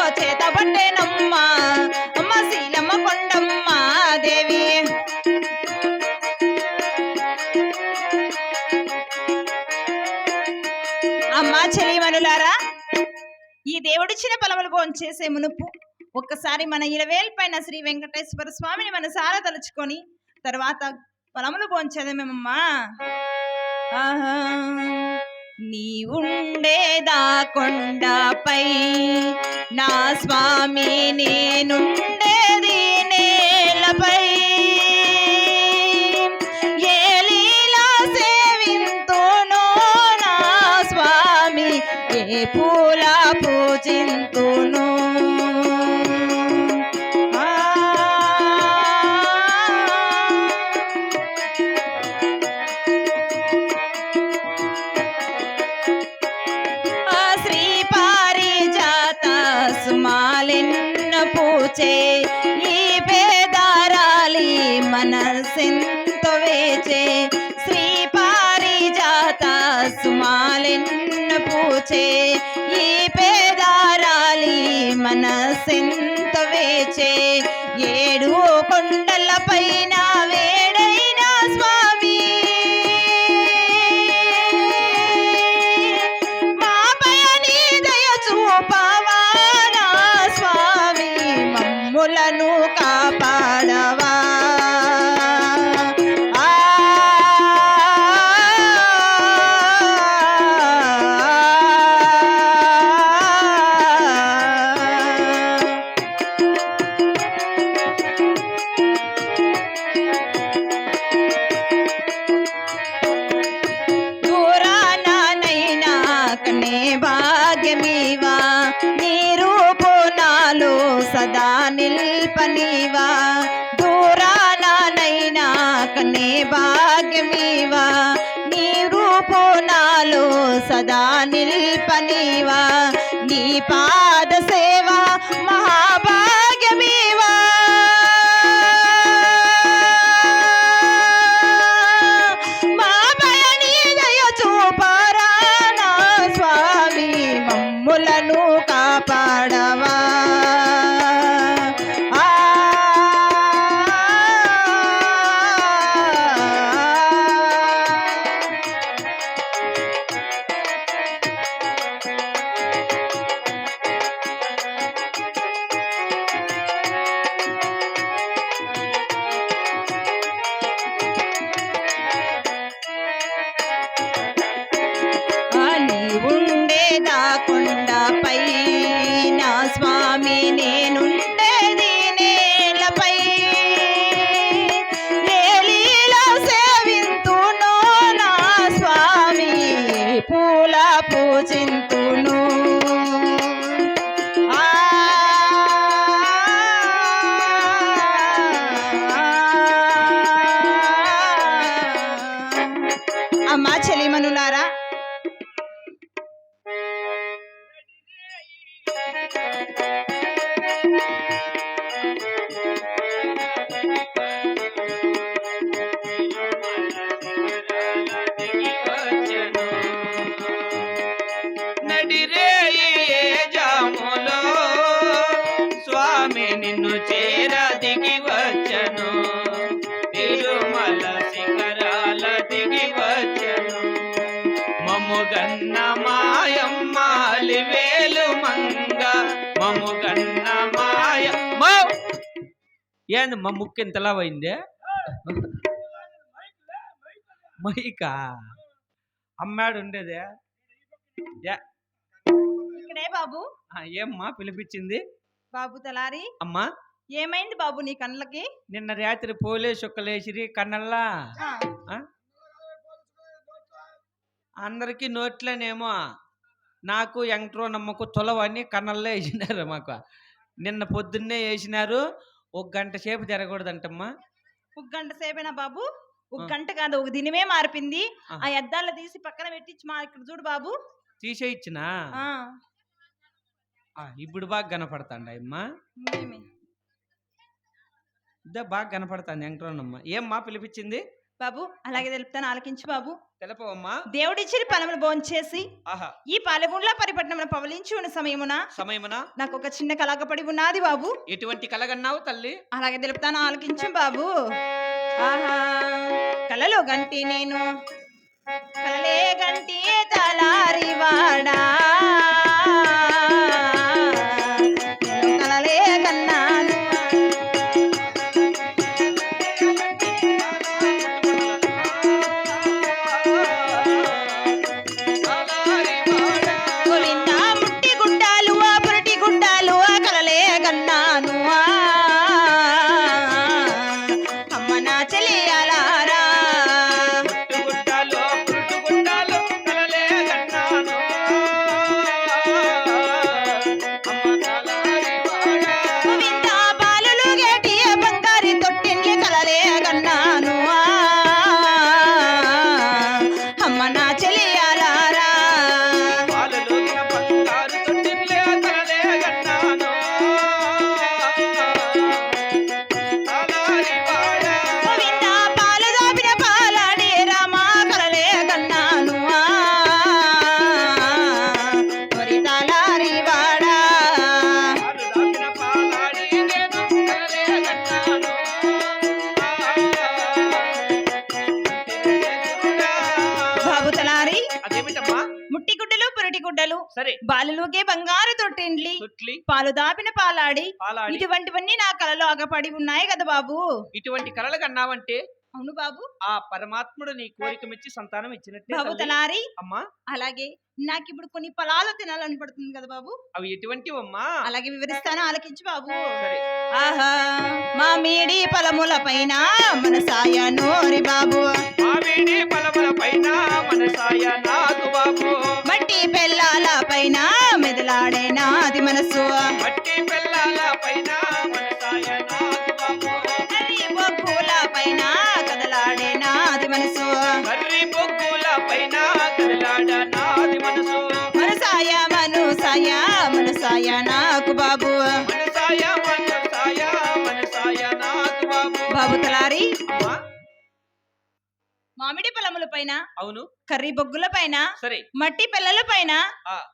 రెండు చేత పట్టేనమ్మ. అమ్మ శీలమ్మ కొండమ్మ దేవి. అమ్మా చెలిమనులారా ఈ దేవుడిచ్చిన ఫలములు భోంచేసే మునుపు ఒక్కసారి మన ఇరవేల పైన శ్రీ వెంకటేశ్వర స్వామిని మన సారా తలుచుకొని తర్వాత పొలములు భోంచేదేమమ్మా ఆహా. నీ ఉండేదా నా స్వామి నేనుండేది నేలపై. పూచే శ్రీ పారిజాత సుమాలిన్న పూచే ఈ పేదారాలి మనసింత వేచే. ఏడు కొండలపై సదా నిల్పనివా? దూరానైనా కనే భాగ్యమీవా? నీ రూపో నాలో సదా నిల్పనివా? నీ పాద స్వామి నిన్ను చేర దిగి వచ్చను తిరుమల శిఖరాల దిగి వచ్చను. మముగన్న మాయమ్మాలి వేలు మంగ. మముగన్న మాయమ్మ. ఏంది మా ముక్కు ఇంతలా పోయిందే? మైకా? అమ్మాడు ఉండేదే ఇక్కడే బాబు. ఏమ్మా పిలిపించింది? బాబు తలారి? అమ్మా? ఏమైంది బాబు నీ కళ్ళకి? నిన్న రాత్రి పోలే చుక్కలేసిరి కన్నల్లా? అందరికీ నోట్లోనేమో. నాకు ఎంట్రో నమ్మకు తొలవని కన్నల్లో వేసినారు మాకు. నిన్న పొద్దున్నే వేసినారు. ఒక గంట సేపు జరగకూడదంటమ్మా. ఒక గంట సేపేనా బాబు? ఒక. గంట కాదు ఒక దినమే మారిపింది. ఆ. అద్దాలు తీసి పక్కన పెట్టించి మా ఇక్కడ చూడు బాబు. తీసేయిచ్చినా? ఆ ఆ, ఇప్పుడు బాగా కనపడతాండ అమ్మా? ఇద్దా బాగా కనపడతాంది వెంకటరమణమ్మ. ఏమ్మా పిలిపించింది? బాబు అలాగే తెలుపుతాను ఆలకించు బాబు. తెలపవమ్మా. దేవుడిచ్చిన ఫలములు భోంచేసి ఆహా. ఈ పాలగుండ్ల పరిపట్నమున పవలించి ఉన్న సమయమున. సమయమున? నాకు ఒక చిన్న కలగపడి ఉన్నది బాబు. ఎటువంటి కలగన్నావు తల్లి? అలాగే తెలుపుతాను ఆలకించు బాబు. ఆహా. కలలో గంటి నేను. బాలులోకే బంగారు తొట్టిండ్లి. పాలు దాపిన పాలాడి. ఇటువంటివన్నీ నా కలలో అగపడి ఉన్నాయి కదా బాబు. ఇటువంటి కలలు కన్నావంటే అవును బాబు. ఆ పరమాత్ముడు నీ కోరిక మెచ్చి సంతానం ఇచ్చినట్టే బాబు. తలారి. అమ్మా. అలాగే నాకు ఇప్పుడు కొన్ని పొలాలు తినాలని పడుతుంది కదా బాబు. అవి ఎటువంటివమ్మా? అలాగే వివరిస్తాను ఆలకించు బాబు. ఆహా మా మీడి పొలముల పైన మన సాయ నోరి బాబు. మామిడి పలమల పైన మనసాయ నాకు బాబు. మట్టి పెళ్ళాల పైన నాది మనసు మట్టి పిల్లల పైన మనసాయ నాకు బాబు కర్రీ బొగ్గుల పైన కదలాడే నాది మనసు కర్రీ బొగ్గుల పైన కదలాడ నాది మనసు మనసాయ మనుసాయ మనసాయ నాకు బాబు. మనసాయ మనసాయ మనసాయ నాకు బాబు. బాబు తలారి. అమ్మా. మామిడి పొలముల పైన అవును. కర్రీ బొగ్గుల పైన సరే. మట్టి పిల్లల పైన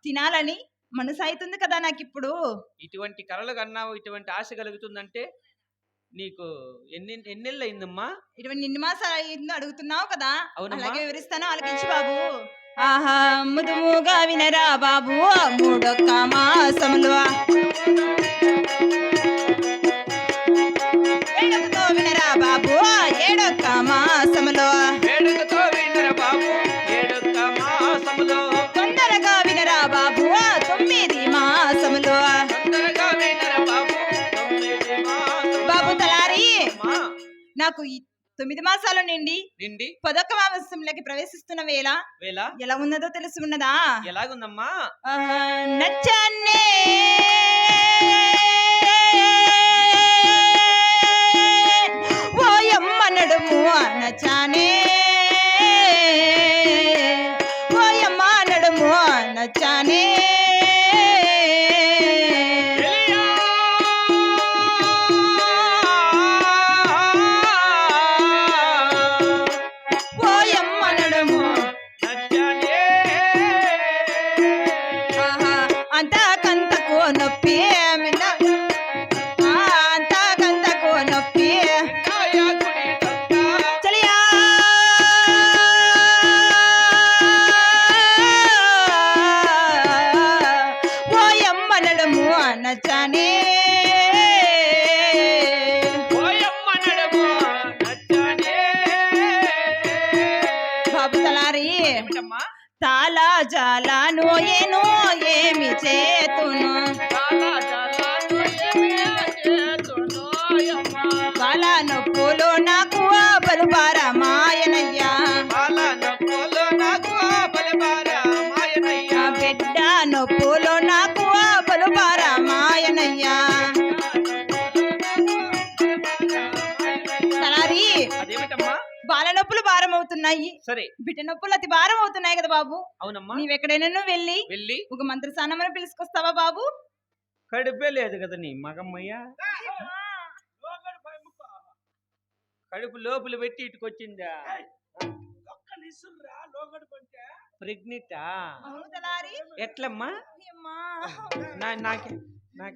తినాలని మనసు అవుతుంది కదా నాకు ఇప్పుడు ఇటువంటి కలలు కన్నావు ఇటువంటి ఆశ కలుగుతుందంటే నీకు ఎన్ని ఎన్నెళ్ళు అయిందమ్మా ఇటువంటి నిన్ను మాసాలు అయిందో అడుగుతున్నావు కదా. అవునమ్మా. అలాగే వివరిస్తాను ఆలకించు బాబు. ఆహా ముదుముగా వినరా బాబు మూడొక్క మాసములు. ఏడొక్కతో వినరా బాబు ఏడొక్క మాసములు. వేడుకతో వినర బాబు ఏడొక్క మాసములో. తొందరగా వినరా బాబు నాకు ఈ తొమ్మిది మాసాల నుండి నిండి పదొక్క మాసంలోకి ప్రవేశిస్తున్న వేళ వేళ ఎలా ఉన్నదో తెలిసి ఉన్నదా ఎలాగుందమ్మా? ఆ, నచ్చన్నే! తాలా జాలాను ఏమి చేతును. సరే. బిడ్డ నొప్పులు అతి భారం అవుతున్నాయి కదా బాబు. అవునమ్మా. నీవెక్కడైనా వెళ్ళి వెళ్ళి ఒక మంత్రసానమని పిలుచుకొస్తావా బాబు? కడుపే లేదు కదా నీ మగమ్మయ్య. కడుపు లోపల పెట్టి ఇటుకొచ్చిందా? ప్రెగ్నెంటా? ఎట్లమ్మా? నాకే నాకు